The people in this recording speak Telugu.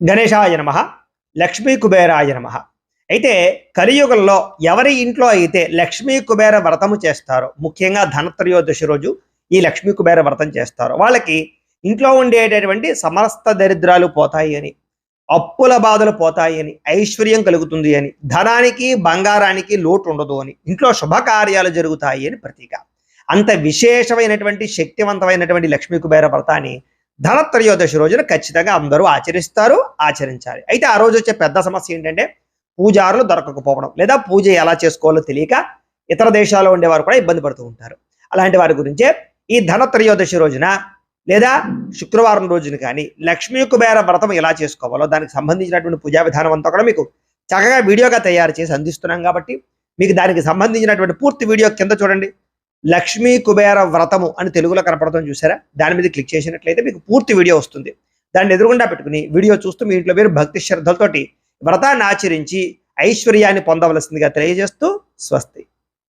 గణేశాయ నమ లక్ష్మీ కుబేరాయ నమ. అయితే కలియుగంలో ఎవరి ఇంట్లో అయితే లక్ష్మీ కుబేర వ్రతము చేస్తారో ముఖ్యంగా ధనత్రయోదశి రోజు ఈ లక్ష్మీ కుబేర వ్రతం చేస్తారో వాళ్ళకి ఇంట్లో ఉండేటటువంటి సమస్త దరిద్రాలు పోతాయి అని అప్పుల బాధలు పోతాయి అని ఐశ్వర్యం కలుగుతుంది అని ధనానికి బంగారానికి లోటు ఉండదు అని ఇంట్లో శుభకార్యాలు జరుగుతాయి అని ప్రతీక. అంత విశేషమైనటువంటి శక్తివంతమైనటువంటి లక్ష్మీ కుబేర వ్రతాన్ని ధనత్రయోదశి రోజున ఖచ్చితంగా అందరూ ఆచరిస్తారు ఆచరించాలి. అయితే ఆ రోజు వచ్చే పెద్ద సమస్య ఏంటంటే పూజారులు దొరకకపోవడం లేదా పూజ ఎలా చేసుకోవాలో తెలియక ఇతర దేశాల్లో ఉండేవారు కూడా ఇబ్బంది పడుతూ ఉంటారు. అలాంటి వారి గురించే ఈ ధనత్రయోదశి రోజున లేదా శుక్రవారం రోజున కానీ లక్ష్మీ కుబేర వ్రతం ఎలా చేసుకోవాలో దానికి సంబంధించినటువంటి పూజా విధానం అంతా కూడా మీకు చక్కగా వీడియోగా తయారు చేసి అందిస్తున్నాం కాబట్టి మీకు దానికి సంబంధించినటువంటి పూర్తి వీడియో కింద చూడండి. లక్ష్మీ కుబేర వ్రతము అని తెలుగులో కనపడతాం చూసారా? దాని మీద క్లిక్ చేసినట్లయితే మీకు పూర్తి వీడియో వస్తుంది. దాన్ని ఎదురుగుండా పెట్టుకుని వీడియో చూస్తూ మీ ఇంట్లో మీరు భక్తి శ్రద్ధలతోటి వ్రతాన్ని ఆచరించి ఐశ్వర్యాన్ని పొందవలసిందిగా తెలియజేస్తూ స్వస్తి.